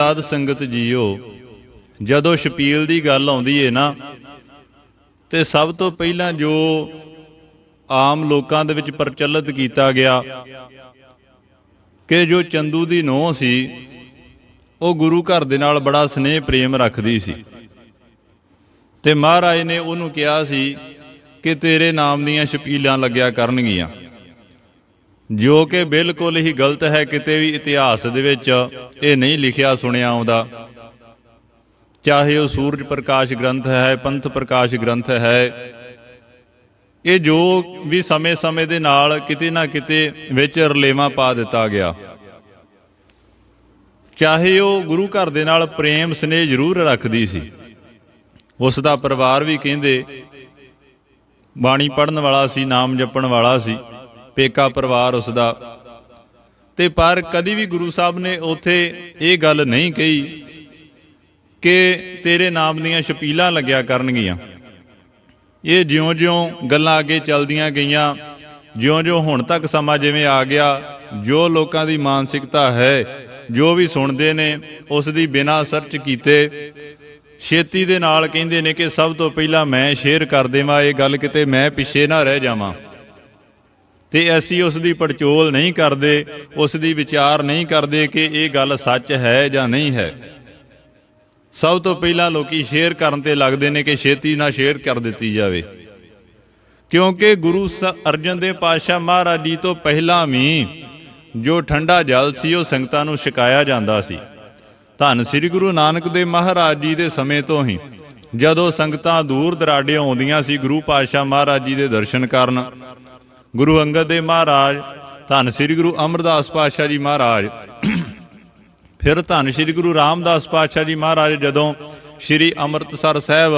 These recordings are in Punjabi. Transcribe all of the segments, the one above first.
ਸਾਧ ਸੰਗਤ ਜੀਓ, ਜਦੋਂ ਸ਼ਪੀਲ ਦੀ ਗੱਲ ਆਉਂਦੀ ਏ ਨਾ, ਤੇ ਸਭ ਤੋਂ ਪਹਿਲਾਂ ਜੋ ਆਮ ਲੋਕਾਂ ਦੇ ਵਿੱਚ ਪ੍ਰਚਲਿਤ ਕੀਤਾ ਗਿਆ ਕਿ ਜੋ ਚੰਦੂ ਦੀ ਨੋਹ ਸੀ, ਉਹ ਗੁਰੂ ਘਰ ਦੇ ਨਾਲ ਬੜਾ ਸਨੇਹ ਪ੍ਰੇਮ ਰੱਖਦੀ ਸੀ। ਤੇ ਮਹਾਰਾਜ ਨੇ ਉਹਨੂੰ ਕਿਹਾ ਸੀ ਕਿ ਤੇਰੇ ਨਾਮ ਦੀਆਂ ਸ਼ਪੀਲਾਂ ਲੱਗਿਆ ਕਰਨਗੀਆਂ। ਜੋ ਕਿ ਬਿਲਕੁਲ ਹੀ ਗਲਤ ਹੈ ਕਿਤੇ ਵੀ ਇਤਿਹਾਸ ਦੇ ਵਿੱਚ, ਇਹ ਨਹੀਂ ਲਿਖਿਆ ਸੁਣਿਆ ਆਉਂਦਾ। ਚਾਹੇ ਉਹ ਸੂਰਜ ਪ੍ਰਕਾਸ਼ ਗ੍ਰੰਥ ਹੈ, ਪੰਥ ਪ੍ਰਕਾਸ਼ ਗ੍ਰੰਥ ਹੈ, ਇਹ ਜੋ ਵੀ ਸਮੇਂ-ਸਮੇਂ ਦੇ ਨਾਲ ਕਿਤੇ ਨਾ ਕਿਤੇ ਵਿੱਚ ਰਲੇਵਾ ਪਾ ਦਿੱਤਾ ਗਿਆ। ਚਾਹੇ ਉਹ ਗੁਰੂ ਘਰ ਦੇ ਨਾਲ ਪ੍ਰੇਮ ਸਨੇਹ ਜ਼ਰੂਰ ਰੱਖਦੀ ਸੀ। ਉਸ ਦਾ ਪਰਿਵਾਰ ਵੀ ਕਹਿੰਦੇ, ਬਾਣੀ ਪੜਨ ਵਾਲਾ ਸੀ, ਨਾਮ ਜਪਣ ਵਾਲਾ ਸੀ। ਪੇਕਾ ਪਰਿਵਾਰ ਉਸ ਦਾ ਤੇ ਪਰ ਕਦੀ ਵੀ ਗੁਰੂ ਸਾਹਿਬ ਨੇ ਉਥੇ ਇਹ ਗੱਲ ਨਹੀਂ ਕਹੀ ਕਿ ਤੇਰੇ ਨਾਮ ਦੀਆਂ ਛਪੀਲਾਂ ਲੱਗਿਆ ਕਰਨਗੀਆਂ। ਇਹ ਜਿਉਂ-ਜਿਉਂ ਗੱਲਾਂ ਅੱਗੇ ਚੱਲਦੀਆਂ ਗਈਆਂ, ਜਿਉਂ-ਜਿਉਂ ਹੁਣ ਤੱਕ ਸਮਾਂ ਜਿਵੇਂ ਆ ਗਿਆ, ਜੋ ਲੋਕਾਂ ਦੀ ਮਾਨਸਿਕਤਾ ਹੈ, ਜੋ ਵੀ ਸੁਣਦੇ ਨੇ, ਉਸ ਦੀ ਬਿਨਾਂ ਸਰਚ ਕੀਤੇ, ਛੇਤੀ ਦੇ ਨਾਲ ਕਹਿੰਦੇ ਨੇ ਕਿ ਸਭ ਤੋਂ ਪਹਿਲਾਂ ਮੈਂ ਸ਼ੇਅਰ ਕਰ ਦੇਵਾਂ, ਇਹ ਗੱਲ ਕਿਤੇ ਮੈਂ ਪਿੱਛੇ ਨਾ ਰਹਿ ਜਾਵਾਂ। ਤੇ ਅਸੀਂ ਉਸ ਦੀ ਪੜਚੋਲ ਨਹੀਂ ਕਰਦੇ, ਉਸ ਦੀ ਵਿਚਾਰ ਨਹੀਂ ਕਰਦੇ ਕਿ ਇਹ ਗੱਲ ਸੱਚ ਹੈ ਜਾਂ ਨਹੀਂ ਹੈ। ਸਭ ਤੋਂ ਪਹਿਲਾਂ ਲੋਕੀ ਸ਼ੇਅਰ ਕਰਨ ਤੇ ਲੱਗਦੇ ਨੇ ਕਿ ਛੇਤੀ ਨਾਲ ਸ਼ੇਅਰ ਕਰ ਦਿੱਤੀ ਜਾਵੇ। ਕਿਉਂਕਿ ਗੁਰੂ ਸ- ਅਰਜਨ ਦੇਵ ਪਾਤਸ਼ਾਹ ਮਹਾਰਾਜ ਜੀ ਤੋਂ ਪਹਿਲਾਂ ਵੀ ਜੋ ਠੰਡਾ ਜਲ ਸੀ, ਉਹ ਸੰਗਤਾਂ ਨੂੰ ਛਕਾਇਆ ਜਾਂਦਾ ਸੀ। ਧੰਨ ਸ੍ਰੀ ਗੁਰੂ ਨਾਨਕ ਦੇਵ ਮਹਾਰਾਜ ਜੀ ਦੇ ਸਮੇਂ ਤੋਂ ਹੀ ਜਦੋਂ ਸੰਗਤਾਂ ਦੂਰ ਦਰਾਡਿਓਂ ਆਉਂਦੀਆਂ ਸੀ, ਗੁਰੂ ਪਾਤਸ਼ਾਹ ਮਹਾਰਾਜ ਜੀ ਦੇ ਦਰਸ਼ਨ ਕਰਨ ਗੁਰੂ ਅੰਗਦ ਦੇਵ ਮਹਾਰਾਜ, ਧੰਨ ਸ੍ਰੀ ਗੁਰੂ ਅਮਰਦਾਸ ਪਾਤਸ਼ਾਹ ਜੀ ਮਹਾਰਾਜ। ਫਿਰ ਧੰਨ ਸ੍ਰੀ ਗੁਰੂ ਰਾਮਦਾਸ ਪਾਤਸ਼ਾਹ ਜੀ ਮਹਾਰਾਜ ਜਦੋਂ ਸ੍ਰੀ ਅੰਮ੍ਰਿਤਸਰ ਸਾਹਿਬ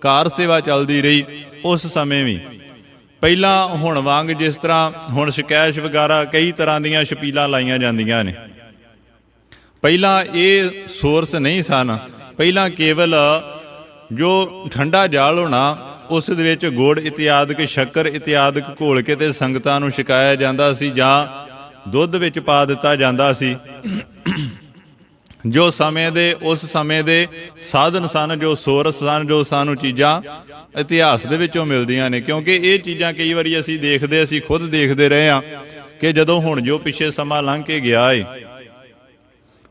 ਕਾਰ ਸੇਵਾ ਚੱਲਦੀ ਰਹੀ ਉਸ ਸਮੇਂ ਵੀ। ਪਹਿਲਾਂ ਹੁਣ ਵਾਂਗ ਜਿਸ ਤਰ੍ਹਾਂ ਹੁਣ ਸ਼ਿਕਾਇਤ ਵਗਾਰਾ ਕਈ ਤਰ੍ਹਾਂ ਦੀਆਂ ਸ਼ਪੀਲਾਂ ਲਾਈਆਂ ਜਾਂਦੀਆਂ ਨੇ। ਪਹਿਲਾਂ ਇਹ ਸੋਰਸ ਨਹੀਂ ਸਨ। ਪਹਿਲਾਂ ਕੇਵਲ ਜੋ ਠੰਡਾ ਜਾਲ ਹੋਣਾ ਉਸ ਦੇ ਵਿੱਚ ਗੁੜ ਇਤਿਆਦਿਕ, ਸ਼ੱਕਰ ਇਤਿਆਦਿਕ ਘੋਲ ਕੇ ਤੇ ਸੰਗਤਾਂ ਨੂੰ ਛਕਾਇਆ ਜਾਂਦਾ ਸੀ ਜਾਂ ਦੁੱਧ ਵਿੱਚ ਪਾ ਦਿੱਤਾ ਜਾਂਦਾ ਸੀ। ਜੋ ਸਮੇਂ ਦੇ, ਉਸ ਸਮੇਂ ਦੇ ਸਾਧਨ ਸਨ, ਜੋ ਸੋਰਸ ਸਨ, ਜੋ ਸਾਨੂੰ ਚੀਜ਼ਾਂ ਇਤਿਹਾਸ ਦੇ ਵਿੱਚੋਂ ਮਿਲਦੀਆਂ ਨੇ। ਕਿਉਂਕਿ ਇਹ ਚੀਜ਼ਾਂ ਕਈ ਵਾਰੀ ਅਸੀਂ ਦੇਖਦੇ, ਅਸੀਂ ਖੁਦ ਦੇਖਦੇ ਰਹੇ ਹਾਂ ਕਿ ਜਦੋਂ ਹੁਣ ਜੋ ਪਿੱਛੇ ਸਮਾਂ ਲੰਘ ਕੇ ਗਿਆ ਏ,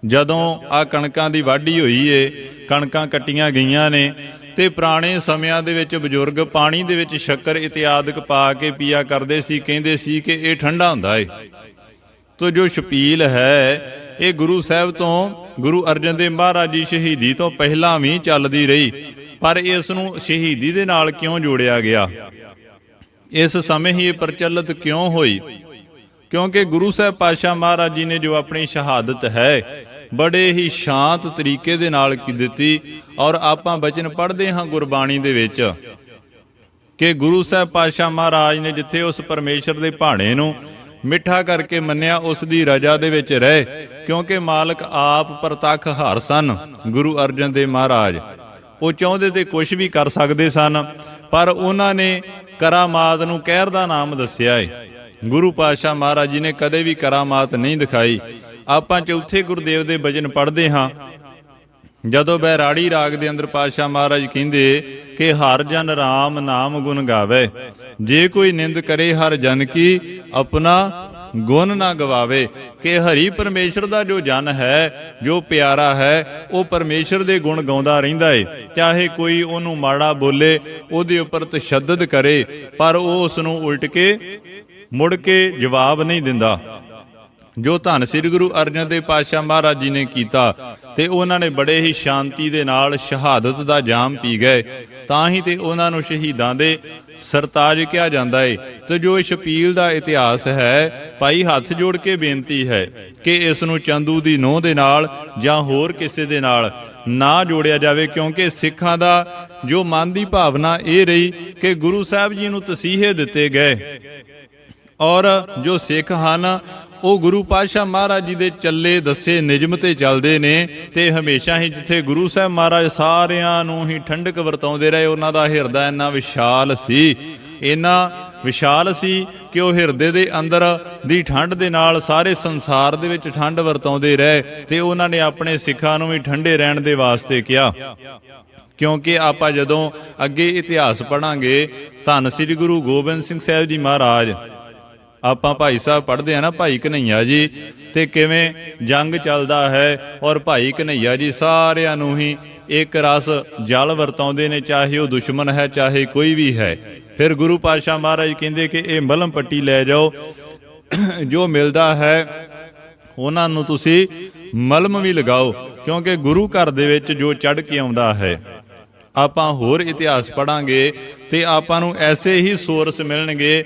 ਜਦੋਂ ਆ ਕਣਕਾਂ ਦੀ ਵਾਢੀ ਹੋਈ ਏ, ਕਣਕਾਂ ਕੱਟੀਆਂ ਗਈਆਂ ਨੇ ਤੇ ਪੁਰਾਣੇ ਸਮਿਆਂ ਦੇ ਵਿੱਚ ਬਜ਼ੁਰਗ ਪਾਣੀ ਦੇ ਵਿੱਚ ਸ਼ੱਕਰ ਇਤਿਆਦਿਕ ਪਾ ਕੇ ਪੀਆ ਕਰਦੇ ਸੀ, ਕਹਿੰਦੇ ਸੀ ਕਿ ਇਹ ਠੰਡਾ ਹੁੰਦਾ ਏ। ਤੋ ਜੋ ਸ਼ਪੀਲ ਹੈ, ਇਹ ਗੁਰੂ ਸਾਹਿਬ ਤੋਂ, ਗੁਰੂ ਅਰਜਨ ਦੇਵ ਮਹਾਰਾਜ ਜੀ ਸ਼ਹੀਦੀ ਤੋਂ ਪਹਿਲਾਂ ਵੀ ਚੱਲਦੀ ਰਹੀ, ਪਰ ਇਸ ਨੂੰ ਸ਼ਹੀਦੀ ਦੇ ਨਾਲ ਕਿਉਂ ਜੋੜਿਆ ਗਿਆ? ਇਸ ਸਮੇਂ ਹੀ ਇਹ ਪ੍ਰਚਲਿਤ ਕਿਉਂ ਹੋਈ? ਕਿਉਂਕਿ ਗੁਰੂ ਸਾਹਿਬ ਪਾਤਸ਼ਾਹ ਮਹਾਰਾਜ ਜੀ ਨੇ ਜੋ ਆਪਣੀ ਸ਼ਹਾਦਤ ਹੈ ਬੜੇ ਹੀ ਸ਼ਾਂਤ ਤਰੀਕੇ ਦੇ ਨਾਲ ਕੀ ਦਿੱਤੀ ਔਰ ਆਪਾਂ ਬਚਨ ਪੜ੍ਹਦੇ ਹਾਂ ਗੁਰਬਾਣੀ ਦੇ ਵਿੱਚ ਕਿ ਗੁਰੂ ਸਾਹਿਬ ਪਾਤਸ਼ਾਹ ਮਹਾਰਾਜ ਨੇ ਜਿੱਥੇ ਉਸ ਪਰਮੇਸ਼ਰ ਦੇ ਭਾਣੇ ਨੂੰ ਮਿੱਠਾ ਕਰਕੇ ਮੰਨਿਆ, ਉਸ ਦੀ ਰਜਾ ਦੇ ਵਿੱਚ ਰਹਿ, ਕਿਉਂਕਿ ਮਾਲਕ ਆਪ ਪ੍ਰਤੱਖ ਹਰ ਸਨ ਗੁਰੂ ਅਰਜਨ ਦੇਵ ਮਹਾਰਾਜ। ਉਹ ਚਾਹੁੰਦੇ ਤੇ ਕੁਝ ਵੀ ਕਰ ਸਕਦੇ ਸਨ, ਪਰ ਉਹਨਾਂ ਨੇ ਕਰਾਮਾਤ ਨੂੰ ਕਹਿਰ ਦਾ ਨਾਮ ਦੱਸਿਆ ਏ। ਗੁਰੂ ਪਾਤਸ਼ਾਹ ਮਹਾਰਾਜ ਜੀ ਨੇ ਕਦੇ ਵੀ ਕਰਾਮਾਤ ਨਹੀਂ ਦਿਖਾਈ। ਆਪਾਂ ਚੌਥੇ ਗੁਰਦੇਵ ਦੇ ਭਜਨ ਪੜ੍ਹਦੇ ਹਾਂ। ਜਦੋਂ ਬੈਰਾੜੀ ਰਾਗ ਦੇ ਅੰਦਰ ਪਾਤਸ਼ਾਹ ਮਹਾਰਾਜ ਕਹਿੰਦੇ ਕਿ ਹਰ ਜਨ RAM ਨਾਮ ਗੁਣ ਗਾਵੇ। ਜੇ ਕੋਈ ਨਿੰਦ ਕਰੇ ਹਰ ਜਨ ਕੀ ਆਪਣਾ ਗੁਣ ਨਾ ਗਵਾਵੇ। ਕਿ ਹਰੀ ਪਰਮੇਸ਼ਰ ਦਾ ਜੋ ਜਨ ਹੈ, ਜੋ ਪਿਆਰਾ ਹੈ, ਉਹ ਪਰਮੇਸ਼ਰ ਦੇ ਗੁਣ ਗਾਉਂਦਾ ਰਹਿੰਦਾ ਏ। ਚਾਹੇ ਕੋਈ ਉਹਨੂੰ ਮਾੜਾ ਬੋਲੇ, ਉਹਦੇ ਉੱਪਰ ਤਸ਼ੱਦਦ ਕਰੇ, ਪਰ ਉਹ ਉਸ ਨੂੰ ਉਲਟ ਕੇ ਮੁੜ ਕੇ ਜਵਾਬ ਨਹੀਂ ਦਿੰਦਾ। ਜੋ ਧੰਨ ਸ੍ਰੀ ਗੁਰੂ ਅਰਜਨ ਦੇਵ ਪਾਤਸ਼ਾਹ ਮਹਾਰਾਜ ਜੀ ਨੇ ਕੀਤਾ ਤੇ ਉਹਨਾਂ ਨੇ ਬੜੇ ਹੀ ਸ਼ਾਂਤੀ ਦੇ ਨਾਲ ਸ਼ਹਾਦਤ ਦਾ ਜਾਮ ਪੀ ਗਏ, ਤਾਂ ਹੀ ਤੇ ਉਹਨਾਂ ਨੂੰ ਸ਼ਹੀਦਾਂ ਦੇ ਸਰਤਾਜ ਕਿਹਾ ਜਾਂਦਾ ਏ। ਤੇ ਜੋ ਇਹ ਸ਼ਪੀਲ ਦਾ ਇਤਿਹਾਸ ਹੈ, ਭਾਈ ਹੱਥ ਜੋੜ ਕੇ ਬੇਨਤੀ ਹੈ ਕਿ ਇਸ ਨੂੰ ਚੰਦੂ ਦੀ ਨੋਹ ਦੇ ਨਾਲ ਜਾਂ ਹੋਰ ਕਿਸੇ ਦੇ ਨਾਲ ਨਾ ਜੋੜਿਆ ਜਾਵੇ, ਕਿਉਂਕਿ ਸਿੱਖਾਂ ਦਾ ਜੋ ਮਨ ਦੀ ਭਾਵਨਾ ਇਹ ਰਹੀ ਕਿ ਗੁਰੂ ਸਾਹਿਬ ਜੀ ਨੂੰ ਤਸੀਹੇ ਦਿੱਤੇ ਗਏ। ਔਰ ਜੋ ਸਿੱਖ ਹਨ ਉਹ ਗੁਰੂ ਪਾਤਸ਼ਾਹ ਮਹਾਰਾਜ ਜੀ ਦੇ ਚੱਲੇ ਦੱਸੇ ਨਿਯਮ ਤੇ ਚੱਲਦੇ ਨੇ ਤੇ ਹਮੇਸ਼ਾ ਹੀ ਜਿੱਥੇ ਗੁਰੂ ਸਾਹਿਬ ਮਹਾਰਾਜ ਸਾਰਿਆਂ ਨੂੰ ਹੀ ਠੰਡਕ ਵਰਤਾਉਂਦੇ ਰਹੇ, ਉਹਨਾਂ ਦਾ ਹਿਰਦਾ ਇੰਨਾ ਵਿਸ਼ਾਲ ਸੀ। ਇੰਨਾ ਵਿਸ਼ਾਲ ਸੀ ਕਿ ਉਹ ਹਿਰਦੇ ਦੇ ਅੰਦਰ ਦੀ ਠੰਡ ਦੇ ਨਾਲ ਸਾਰੇ ਸੰਸਾਰ ਦੇ ਵਿੱਚ ਠੰਡ ਵਰਤਾਉਂਦੇ ਰਹੇ ਤੇ ਉਹਨਾਂ ਨੇ ਆਪਣੇ ਸਿੱਖਾਂ ਨੂੰ ਵੀ ਠੰਡੇ ਰਹਿਣ ਦੇ ਵਾਸਤੇ ਕਿਹਾ। ਕਿਉਂਕਿ ਆਪਾਂ ਜਦੋਂ ਅੱਗੇ ਇਤਿਹਾਸ ਪੜਾਂਗੇ ਧੰਨ ਸ੍ਰੀ ਗੁਰੂ ਗੋਬਿੰਦ ਸਿੰਘ ਸਾਹਿਬ ਜੀ ਮਹਾਰਾਜ ਆਪਾਂ ਭਾਈ ਸਾਹਿਬ ਪੜ੍ਹਦੇ ਆ ਨਾ, ਭਾਈ ਕਨਈਆ ਜੀ, ਤੇ ਕਿਵੇਂ ਜੰਗ ਚੱਲਦਾ ਹੈ ਔਰ ਭਾਈ ਕਨਈਆ ਜੀ ਸਾਰਿਆਂ ਨੂੰ ਹੀ ਇੱਕ ਰਸ ਜਲ ਵਰਤਾਉਂਦੇ ਨੇ, ਚਾਹੇ ਉਹ ਦੁਸ਼ਮਣ ਹੈ, ਚਾਹੇ ਕੋਈ ਵੀ ਹੈ। ਫਿਰ ਗੁਰੂ ਪਾਤਸ਼ਾਹ ਮਹਾਰਾਜ ਕਹਿੰਦੇ ਕਿ ਇਹ ਮਲਮ ਪੱਟੀ ਲੈ ਜਾਓ। ਜੋ ਮਿਲਦਾ ਹੈ, ਉਹਨਾਂ ਨੂੰ ਤੁਸੀਂ ਮਲਮ ਵੀ ਲਗਾਓ, ਕਿਉਂਕਿ ਗੁਰੂ ਘਰ ਦੇ ਵਿੱਚ ਜੋ ਚੜ ਕੇ ਆਉਂਦਾ ਹੈ, ਆਪਾਂ ਹੋਰ ਇਤਿਹਾਸ ਪੜਾਂਗੇ ਤੇ ਆਪਾਂ ਨੂੰ ਐਸੇ ਹੀ ਸੋਰਸ ਮਿਲਣਗੇ